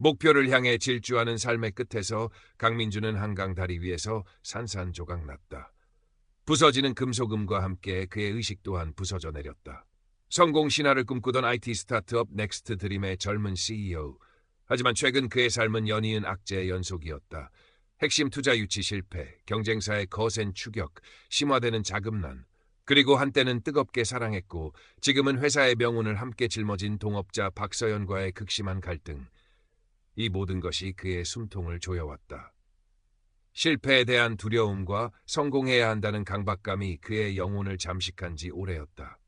목표를 향해 질주하는 삶의 끝에서 강민주는 한강 다리 위에서 산산조각 났다. 부서지는 금속음과 함께 그의 의식 또한 부서져 내렸다. 성공 신화를 꿈꾸던 IT 스타트업 넥스트 드림의 젊은 CEO. 하지만 최근 그의 삶은 연이은 악재의 연속이었다. 핵심 투자 유치 실패, 경쟁사의 거센 추격, 심화되는 자금난, 그리고 한때는 뜨겁게 사랑했고 지금은 회사의 명운을 함께 짊어진 동업자 박서연과의 극심한 갈등. 이 모든 것이 그의 숨통을 조여왔다. 실패에 대한 두려움과 성공해야 한다는 강박감이 그의 영혼을 잠식한 지 오래였다.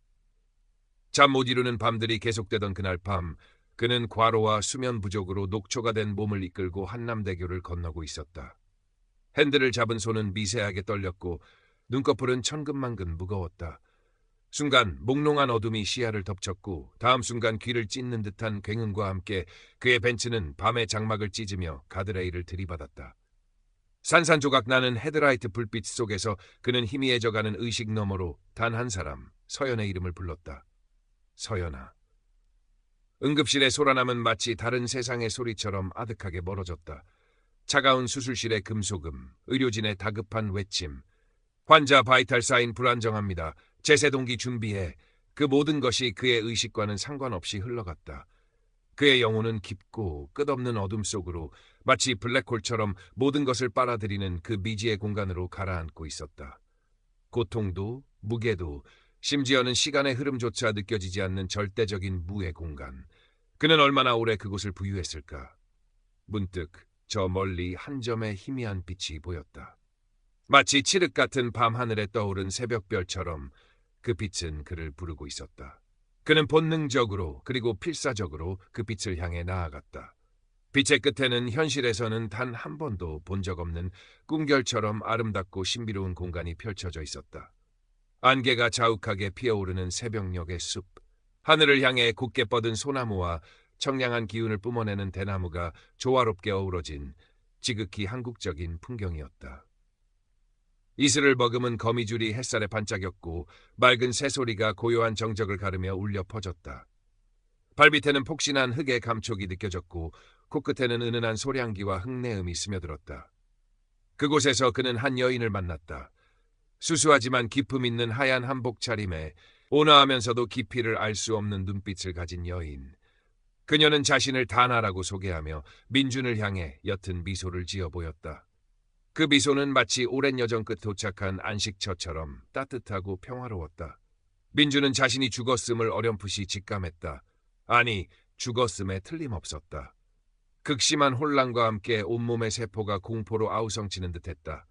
잠 못 이루는 밤들이 계속되던 그날 밤, 그는 과로와 수면 부족으로 녹초가 된 몸을 이끌고 한남대교를 건너고 있었다. 핸들을 잡은 손은 미세하게 떨렸고 눈꺼풀은 천근만근 무거웠다. 순간 몽롱한 어둠이 시야를 덮쳤고 다음 순간 귀를 찢는 듯한 굉음과 함께 그의 벤츠는 밤의 장막을 찢으며 가드레일을 들이받았다. 산산조각 나는 헤드라이트 불빛 속에서 그는 희미해져가는 의식 너머로 단 한 사람, 서연의 이름을 불렀다. 서연아. 응급실의 소란함은 마치 다른 세상의 소리처럼 아득하게 멀어졌다. 차가운 수술실의 금속음, 의료진의 다급한 외침, 환자 바이탈 사인 불안정합니다. 제세동기 준비해. 그 모든 것이 그의 의식과는 상관없이 흘러갔다. 그의 영혼은 깊고 끝없는 어둠 속으로 마치 블랙홀처럼 모든 것을 빨아들이는 그 미지의 공간으로 가라앉고 있었다. 고통도, 무게도, 심지어는 시간의 흐름조차 느껴지지 않는 절대적인 무의 공간. 그는 얼마나 오래 그곳을 부유했을까. 문득 저 멀리 한 점의 희미한 빛이 보였다. 마치 칠흑 같은 밤하늘에 떠오른 새벽별처럼 그 빛은 그를 부르고 있었다. 그는 본능적으로 그리고 필사적으로 그 빛을 향해 나아갔다. 빛의 끝에는 현실에서는 단 한 번도 본 적 없는 꿈결처럼 아름답고 신비로운 공간이 펼쳐져 있었다. 안개가 자욱하게 피어오르는 새벽녘의 숲, 하늘을 향해 굳게 뻗은 소나무와 청량한 기운을 뿜어내는 대나무가 조화롭게 어우러진 지극히 한국적인 풍경이었다. 이슬을 머금은 거미줄이 햇살에 반짝였고 맑은 새소리가 고요한 정적을 가르며 울려 퍼졌다. 발밑에는 폭신한 흙의 감촉이 느껴졌고 코끝에는 은은한 소량기와 흙내음이 스며들었다. 그곳에서 그는 한 여인을 만났다. 수수하지만 기품 있는 하얀 한복 차림에 온화하면서도 깊이를 알 수 없는 눈빛을 가진 여인. 그녀는 자신을 다나라고 소개하며 민준을 향해 옅은 미소를 지어 보였다. 그 미소는 마치 오랜 여정 끝 도착한 안식처처럼 따뜻하고 평화로웠다. 민주는 자신이 죽었음을 어렴풋이 직감했다. 아니, 죽었음에 틀림없었다. 극심한 혼란과 함께 온몸의 세포가 공포로 아우성치는 듯했다.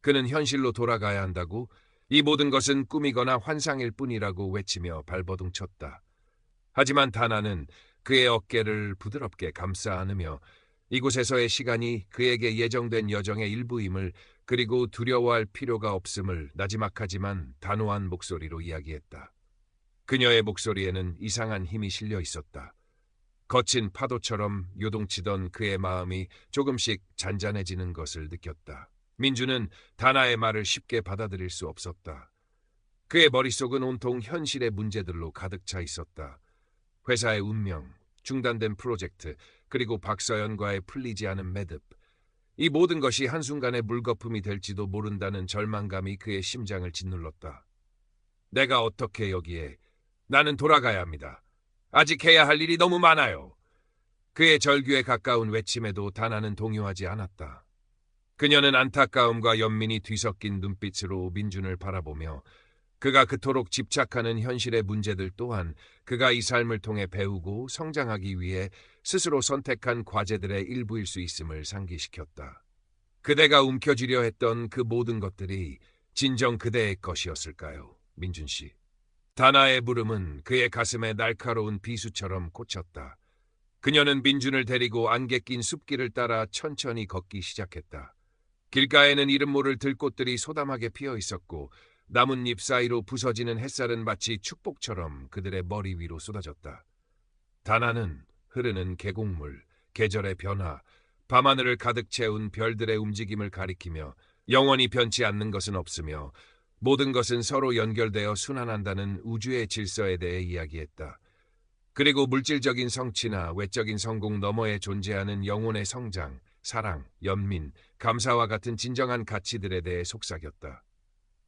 그는 현실로 돌아가야 한다고 이 모든 것은 꿈이거나 환상일 뿐이라고 외치며 발버둥 쳤다. 하지만 다나는 그의 어깨를 부드럽게 감싸 안으며 이곳에서의 시간이 그에게 예정된 여정의 일부임을 그리고 두려워할 필요가 없음을 나지막하지만 단호한 목소리로 이야기했다. 그녀의 목소리에는 이상한 힘이 실려 있었다. 거친 파도처럼 요동치던 그의 마음이 조금씩 잔잔해지는 것을 느꼈다. 민주는 다나의 말을 쉽게 받아들일 수 없었다. 그의 머릿속은 온통 현실의 문제들로 가득 차 있었다. 회사의 운명, 중단된 프로젝트, 그리고 박서연과의 풀리지 않은 매듭. 이 모든 것이 한순간의 물거품이 될지도 모른다는 절망감이 그의 심장을 짓눌렀다. 내가 어떻게 여기에 나는 돌아가야 합니다. 아직 해야 할 일이 너무 많아요. 그의 절규에 가까운 외침에도 다나는 동요하지 않았다. 그녀는 안타까움과 연민이 뒤섞인 눈빛으로 민준을 바라보며 그가 그토록 집착하는 현실의 문제들 또한 그가 이 삶을 통해 배우고 성장하기 위해 스스로 선택한 과제들의 일부일 수 있음을 상기시켰다. 그대가 움켜쥐려 했던 그 모든 것들이 진정 그대의 것이었을까요, 민준 씨? 다나의 물음은 그의 가슴에 날카로운 비수처럼 꽂혔다. 그녀는 민준을 데리고 안개 낀 숲길을 따라 천천히 걷기 시작했다. 길가에는 이름 모를 들꽃들이 소담하게 피어 있었고 나뭇잎 사이로 부서지는 햇살은 마치 축복처럼 그들의 머리 위로 쏟아졌다. 다나는 흐르는 계곡물, 계절의 변화, 밤하늘을 가득 채운 별들의 움직임을 가리키며 영원히 변치 않는 것은 없으며 모든 것은 서로 연결되어 순환한다는 우주의 질서에 대해 이야기했다. 그리고 물질적인 성취나 외적인 성공 너머에 존재하는 영혼의 성장, 사랑, 연민, 감사와 같은 진정한 가치들에 대해 속삭였다.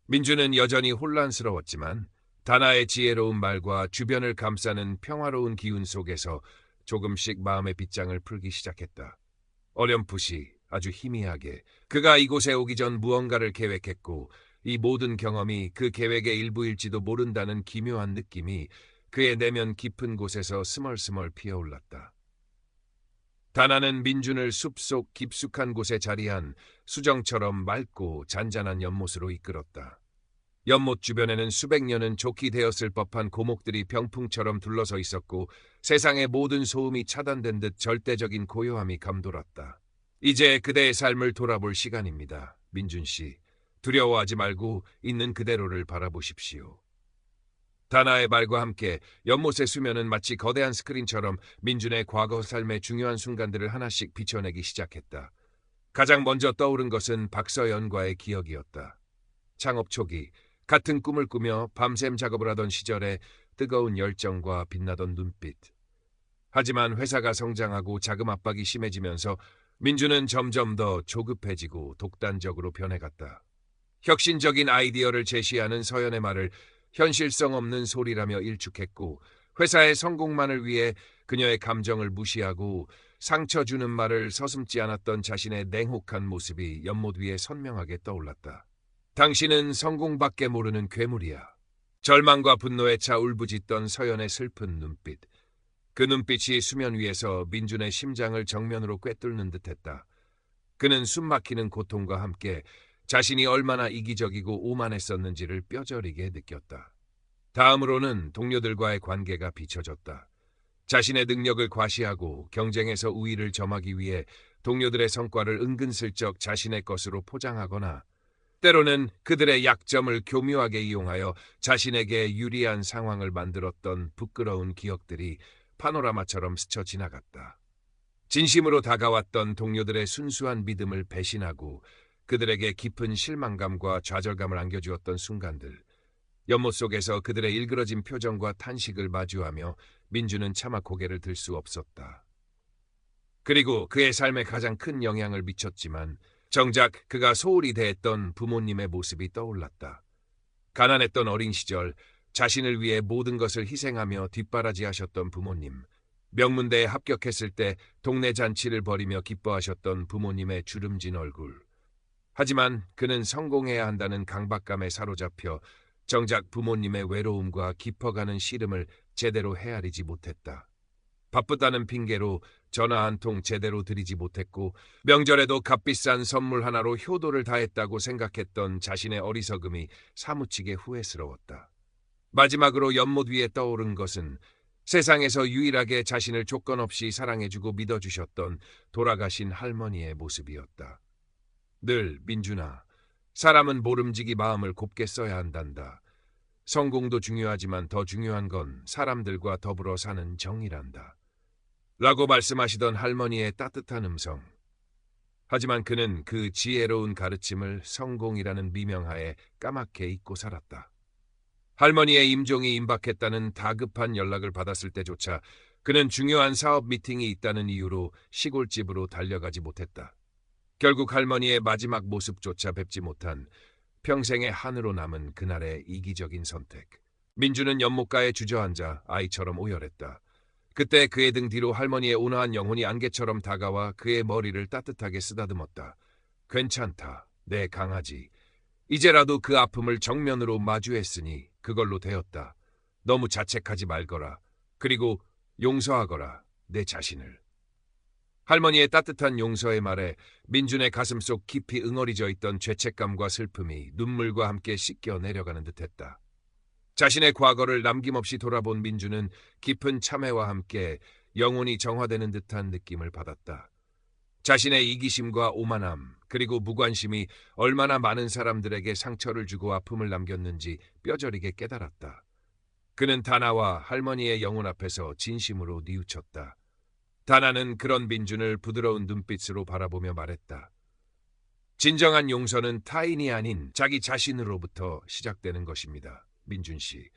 민주는 여전히 혼란스러웠지만 다나의 지혜로운 말과 주변을 감싸는 평화로운 기운 속에서 조금씩 마음의 빗장을 풀기 시작했다. 어렴풋이 아주 희미하게 그가 이곳에 오기 전 무언가를 계획했고 이 모든 경험이 그 계획의 일부일지도 모른다는 기묘한 느낌이 그의 내면 깊은 곳에서 스멀스멀 피어올랐다. 다나는 민준을 숲속 깊숙한 곳에 자리한 수정처럼 맑고 잔잔한 연못으로 이끌었다. 연못 주변에는 수백 년은 좋게 되었을 법한 고목들이 병풍처럼 둘러서 있었고 세상의 모든 소음이 차단된 듯 절대적인 고요함이 감돌았다. 이제 그대의 삶을 돌아볼 시간입니다. 민준 씨. 두려워하지 말고 있는 그대로를 바라보십시오. 다나의 말과 함께 연못의 수면은 마치 거대한 스크린처럼 민준의 과거 삶의 중요한 순간들을 하나씩 비춰내기 시작했다. 가장 먼저 떠오른 것은 박서연과의 기억이었다. 창업 초기 같은 꿈을 꾸며 밤샘 작업을 하던 시절에 뜨거운 열정과 빛나던 눈빛. 하지만 회사가 성장하고 자금 압박이 심해지면서 민주는 점점 더 조급해지고 독단적으로 변해갔다. 혁신적인 아이디어를 제시하는 서연의 말을 현실성 없는 소리라며 일축했고 회사의 성공만을 위해 그녀의 감정을 무시하고 상처 주는 말을 서슴지 않았던 자신의 냉혹한 모습이 연못 위에 선명하게 떠올랐다. 당신은 성공밖에 모르는 괴물이야. 절망과 분노에 차 울부짖던 서연의 슬픈 눈빛. 그 눈빛이 수면 위에서 민준의 심장을 정면으로 꿰뚫는 듯했다. 그는 숨막히는 고통과 함께 자신이 얼마나 이기적이고 오만했었는지를 뼈저리게 느꼈다. 다음으로는 동료들과의 관계가 비춰졌다. 자신의 능력을 과시하고 경쟁에서 우위를 점하기 위해 동료들의 성과를 은근슬쩍 자신의 것으로 포장하거나 때로는 그들의 약점을 교묘하게 이용하여 자신에게 유리한 상황을 만들었던 부끄러운 기억들이 파노라마처럼 스쳐 지나갔다. 진심으로 다가왔던 동료들의 순수한 믿음을 배신하고 그들에게 깊은 실망감과 좌절감을 안겨주었던 순간들. 연못 속에서 그들의 일그러진 표정과 탄식을 마주하며 민주는 차마 고개를 들 수 없었다. 그리고 그의 삶에 가장 큰 영향을 미쳤지만 정작 그가 소홀히 대했던 부모님의 모습이 떠올랐다. 가난했던 어린 시절 자신을 위해 모든 것을 희생하며 뒷바라지하셨던 부모님. 명문대에 합격했을 때 동네 잔치를 벌이며 기뻐하셨던 부모님의 주름진 얼굴. 하지만 그는 성공해야 한다는 강박감에 사로잡혀 정작 부모님의 외로움과 깊어가는 시름을 제대로 헤아리지 못했다. 바쁘다는 핑계로 전화 한 통 제대로 드리지 못했고 명절에도 값비싼 선물 하나로 효도를 다했다고 생각했던 자신의 어리석음이 사무치게 후회스러웠다. 마지막으로 연못 위에 떠오른 것은 세상에서 유일하게 자신을 조건 없이 사랑해주고 믿어주셨던 돌아가신 할머니의 모습이었다. 늘 민준아, 사람은 모름지기 마음을 곱게 써야 한단다. 성공도 중요하지만 더 중요한 건 사람들과 더불어 사는 정이란다. 라고 말씀하시던 할머니의 따뜻한 음성. 하지만 그는 그 지혜로운 가르침을 성공이라는 미명하에 까맣게 잊고 살았다. 할머니의 임종이 임박했다는 다급한 연락을 받았을 때조차 그는 중요한 사업 미팅이 있다는 이유로 시골집으로 달려가지 못했다. 결국 할머니의 마지막 모습조차 뵙지 못한 평생의 한으로 남은 그날의 이기적인 선택. 민주는 연못가에 주저앉아 아이처럼 오열했다. 그때 그의 등 뒤로 할머니의 온화한 영혼이 안개처럼 다가와 그의 머리를 따뜻하게 쓰다듬었다. 괜찮다, 내 강아지. 이제라도 그 아픔을 정면으로 마주했으니 그걸로 되었다. 너무 자책하지 말거라. 그리고 용서하거라, 내 자신을. 할머니의 따뜻한 용서의 말에 민준의 가슴 속 깊이 응어리져 있던 죄책감과 슬픔이 눈물과 함께 씻겨 내려가는 듯했다. 자신의 과거를 남김없이 돌아본 민주는 깊은 참회와 함께 영혼이 정화되는 듯한 느낌을 받았다. 자신의 이기심과 오만함, 그리고 무관심이 얼마나 많은 사람들에게 상처를 주고 아픔을 남겼는지 뼈저리게 깨달았다. 그는 다나와 할머니의 영혼 앞에서 진심으로 뉘우쳤다. 다나는 그런 민준을 부드러운 눈빛으로 바라보며 말했다. 진정한 용서는 타인이 아닌 자기 자신으로부터 시작되는 것입니다. 민준 씨.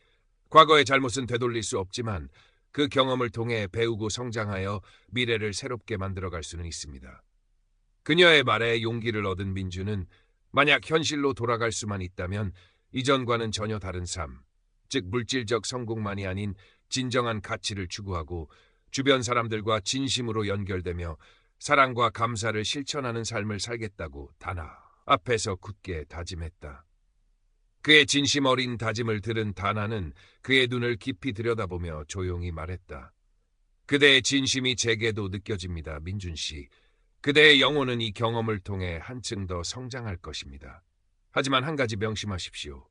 과거의 잘못은 되돌릴 수 없지만 그 경험을 통해 배우고 성장하여 미래를 새롭게 만들어갈 수는 있습니다. 그녀의 말에 용기를 얻은 민주는 만약 현실로 돌아갈 수만 있다면 이전과는 전혀 다른 삶, 즉 물질적 성공만이 아닌 진정한 가치를 추구하고 주변 사람들과 진심으로 연결되며 사랑과 감사를 실천하는 삶을 살겠다고 다나 앞에서 굳게 다짐했다. 그의 진심 어린 다짐을 들은 다나는 그의 눈을 깊이 들여다보며 조용히 말했다. 그대의 진심이 제게도 느껴집니다, 민준 씨. 그대의 영혼은 이 경험을 통해 한층 더 성장할 것입니다. 하지만 한 가지 명심하십시오.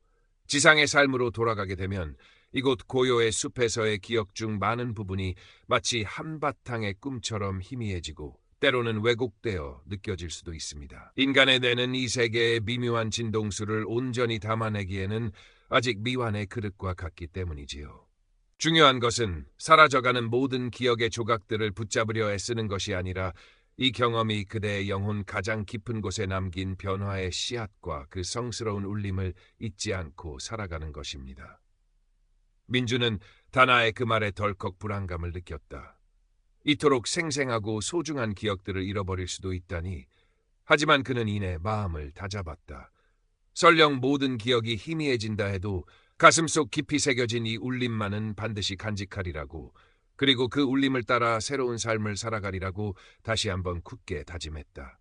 지상의 삶으로 돌아가게 되면 이곳 고요의 숲에서의 기억 중 많은 부분이 마치 한바탕의 꿈처럼 희미해지고 때로는 왜곡되어 느껴질 수도 있습니다. 인간의 뇌는 이 세계의 미묘한 진동수를 온전히 담아내기에는 아직 미완의 그릇과 같기 때문이지요. 중요한 것은 사라져가는 모든 기억의 조각들을 붙잡으려 애쓰는 것이 아니라 이 경험이 그대의 영혼 가장 깊은 곳에 남긴 변화의 씨앗과 그 성스러운 울림을 잊지 않고 살아가는 것입니다. 민주는 다나의 그 말에 덜컥 불안감을 느꼈다. 이토록 생생하고 소중한 기억들을 잃어버릴 수도 있다니. 하지만 그는 이내 마음을 다잡았다. 설령 모든 기억이 희미해진다 해도 가슴속 깊이 새겨진 이 울림만은 반드시 간직하리라고 그리고 그 울림을 따라 새로운 삶을 살아가리라고 다시 한번 굳게 다짐했다.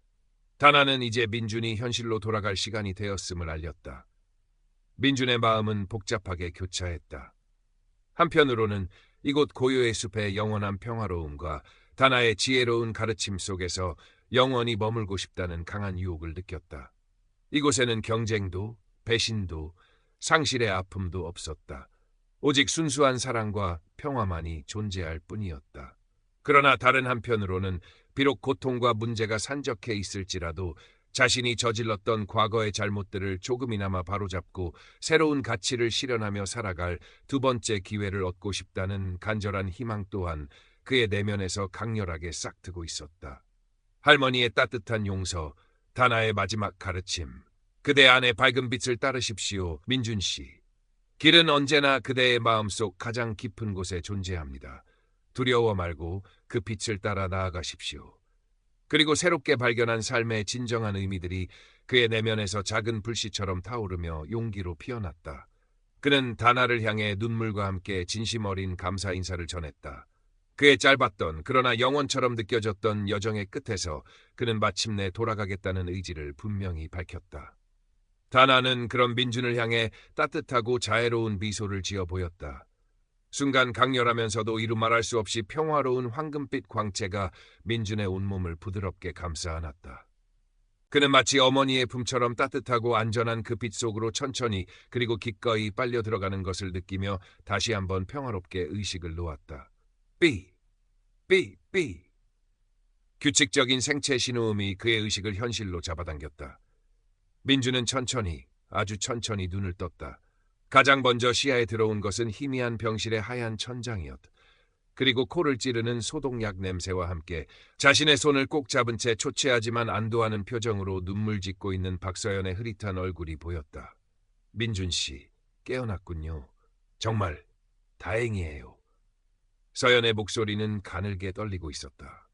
다나는 이제 민준이 현실로 돌아갈 시간이 되었음을 알렸다. 민준의 마음은 복잡하게 교차했다. 한편으로는 이곳 고요의 숲의 영원한 평화로움과 다나의 지혜로운 가르침 속에서 영원히 머물고 싶다는 강한 유혹을 느꼈다. 이곳에는 경쟁도, 배신도, 상실의 아픔도 없었다. 오직 순수한 사랑과 평화만이 존재할 뿐이었다. 그러나 다른 한편으로는 비록 고통과 문제가 산적해 있을지라도 자신이 저질렀던 과거의 잘못들을 조금이나마 바로잡고 새로운 가치를 실현하며 살아갈 두 번째 기회를 얻고 싶다는 간절한 희망 또한 그의 내면에서 강렬하게 싹트고 있었다. 할머니의 따뜻한 용서, 다나의 마지막 가르침, 그대 안의 밝은 빛을 따르십시오, 민준 씨. 길은 언제나 그대의 마음속 가장 깊은 곳에 존재합니다. 두려워 말고 그 빛을 따라 나아가십시오. 그리고 새롭게 발견한 삶의 진정한 의미들이 그의 내면에서 작은 불씨처럼 타오르며 용기로 피어났다. 그는 다나를 향해 눈물과 함께 진심 어린 감사 인사를 전했다. 그의 짧았던 그러나 영원처럼 느껴졌던 여정의 끝에서 그는 마침내 돌아가겠다는 의지를 분명히 밝혔다. 다나는 그런 민준을 향해 따뜻하고 자애로운 미소를 지어 보였다. 순간 강렬하면서도 이루 말할 수 없이 평화로운 황금빛 광채가 민준의 온몸을 부드럽게 감싸 안았다. 그는 마치 어머니의 품처럼 따뜻하고 안전한 그 빛 속으로 천천히 그리고 기꺼이 빨려 들어가는 것을 느끼며 다시 한번 평화롭게 의식을 놓았다. 삐, 삐, 삐. 규칙적인 생체 신호음이 그의 의식을 현실로 잡아당겼다. 민주는 천천히, 아주 천천히 눈을 떴다. 가장 먼저 시야에 들어온 것은 희미한 병실의 하얀 천장이었다. 그리고 코를 찌르는 소독약 냄새와 함께 자신의 손을 꼭 잡은 채 초췌하지만 안도하는 표정으로 눈물 짓고 있는 박서연의 흐릿한 얼굴이 보였다. 민준 씨, 깨어났군요. 정말 다행이에요. 서연의 목소리는 가늘게 떨리고 있었다.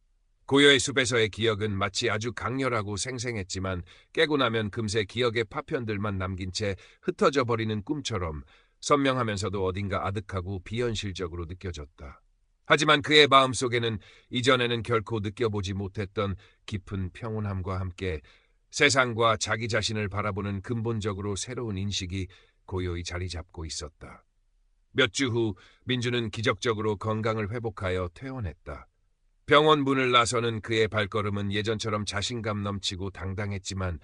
고요의 숲에서의 기억은 마치 아주 강렬하고 생생했지만 깨고 나면 금세 기억의 파편들만 남긴 채 흩어져 버리는 꿈처럼 선명하면서도 어딘가 아득하고 비현실적으로 느껴졌다. 하지만 그의 마음 속에는 이전에는 결코 느껴보지 못했던 깊은 평온함과 함께 세상과 자기 자신을 바라보는 근본적으로 새로운 인식이 고요히 자리 잡고 있었다. 몇 주 후 민주는 기적적으로 건강을 회복하여 퇴원했다. 병원 문을 나서는 그의 발걸음은 예전처럼 자신감 넘치고 당당했지만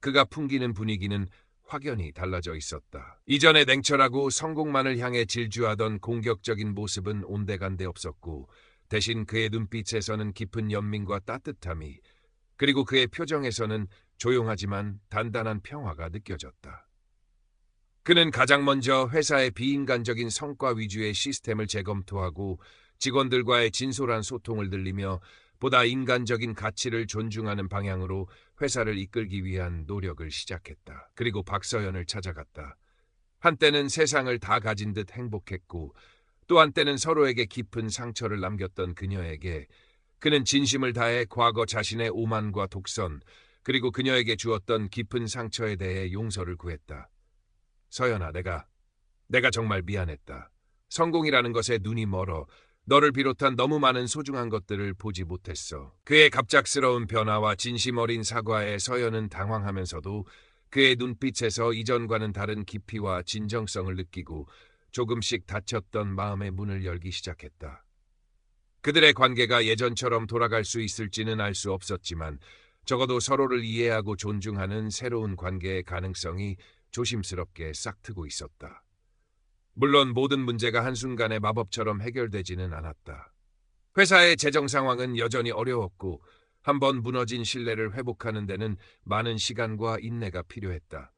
그가 풍기는 분위기는 확연히 달라져 있었다. 이전에 냉철하고 성공만을 향해 질주하던 공격적인 모습은 온데간데 없었고 대신 그의 눈빛에서는 깊은 연민과 따뜻함이 그리고 그의 표정에서는 조용하지만 단단한 평화가 느껴졌다. 그는 가장 먼저 회사의 비인간적인 성과 위주의 시스템을 재검토하고 직원들과의 진솔한 소통을 늘리며 보다 인간적인 가치를 존중하는 방향으로 회사를 이끌기 위한 노력을 시작했다. 그리고 박서연을 찾아갔다. 한때는 세상을 다 가진 듯 행복했고 또 한 때는 서로에게 깊은 상처를 남겼던 그녀에게 그는 진심을 다해 과거 자신의 오만과 독선 그리고 그녀에게 주었던 깊은 상처에 대해 용서를 구했다. 서연아, 내가 내가 정말 미안했다. 성공이라는 것에 눈이 멀어 너를 비롯한 너무 많은 소중한 것들을 보지 못했어. 그의 갑작스러운 변화와 진심 어린 사과에 서연은 당황하면서도 그의 눈빛에서 이전과는 다른 깊이와 진정성을 느끼고 조금씩 닫혔던 마음의 문을 열기 시작했다. 그들의 관계가 예전처럼 돌아갈 수 있을지는 알 수 없었지만 적어도 서로를 이해하고 존중하는 새로운 관계의 가능성이 조심스럽게 싹트고 있었다. 물론 모든 문제가 한순간에 마법처럼 해결되지는 않았다. 회사의 재정 상황은 여전히 어려웠고 한번 무너진 신뢰를 회복하는 데는 많은 시간과 인내가 필요했다.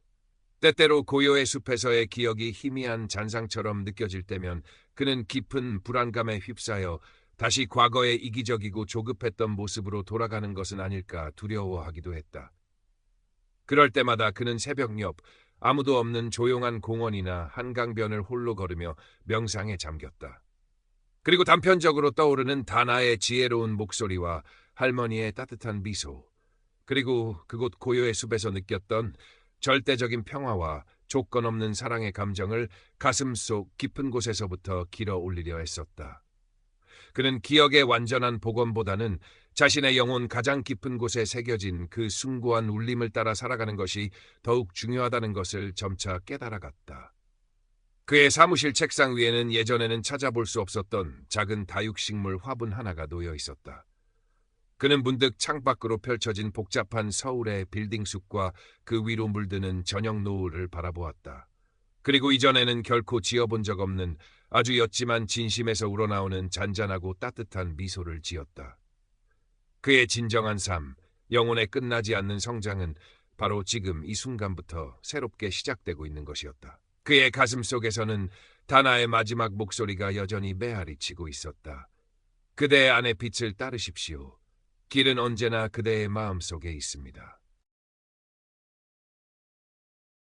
때때로 고요의 숲에서의 기억이 희미한 잔상처럼 느껴질 때면 그는 깊은 불안감에 휩싸여 다시 과거의 이기적이고 조급했던 모습으로 돌아가는 것은 아닐까 두려워하기도 했다. 그럴 때마다 그는 새벽 옆 아무도 없는 조용한 공원이나 한강변을 홀로 걸으며 명상에 잠겼다. 그리고 단편적으로 떠오르는 다나의 지혜로운 목소리와 할머니의 따뜻한 미소, 그리고 그곳 고요의 숲에서 느꼈던 절대적인 평화와 조건 없는 사랑의 감정을 가슴 속 깊은 곳에서부터 길어 올리려 했었다. 그는 기억의 완전한 복원보다는 자신의 영혼 가장 깊은 곳에 새겨진 그 숭고한 울림을 따라 살아가는 것이 더욱 중요하다는 것을 점차 깨달아갔다. 그의 사무실 책상 위에는 예전에는 찾아볼 수 없었던 작은 다육식물 화분 하나가 놓여 있었다. 그는 문득 창밖으로 펼쳐진 복잡한 서울의 빌딩 숲과 그 위로 물드는 저녁 노을을 바라보았다. 그리고 이전에는 결코 지어본 적 없는 아주 옅지만 진심에서 우러나오는 잔잔하고 따뜻한 미소를 지었다. 그의 진정한 삶, 영혼의 끝나지 않는 성장은 바로 지금 이 순간부터 새롭게 시작되고 있는 것이었다. 그의 가슴 속에서는 다나의 마지막 목소리가 여전히 메아리 치고 있었다. 그대의 안의 빛을 따르십시오. 길은 언제나 그대의 마음 속에 있습니다.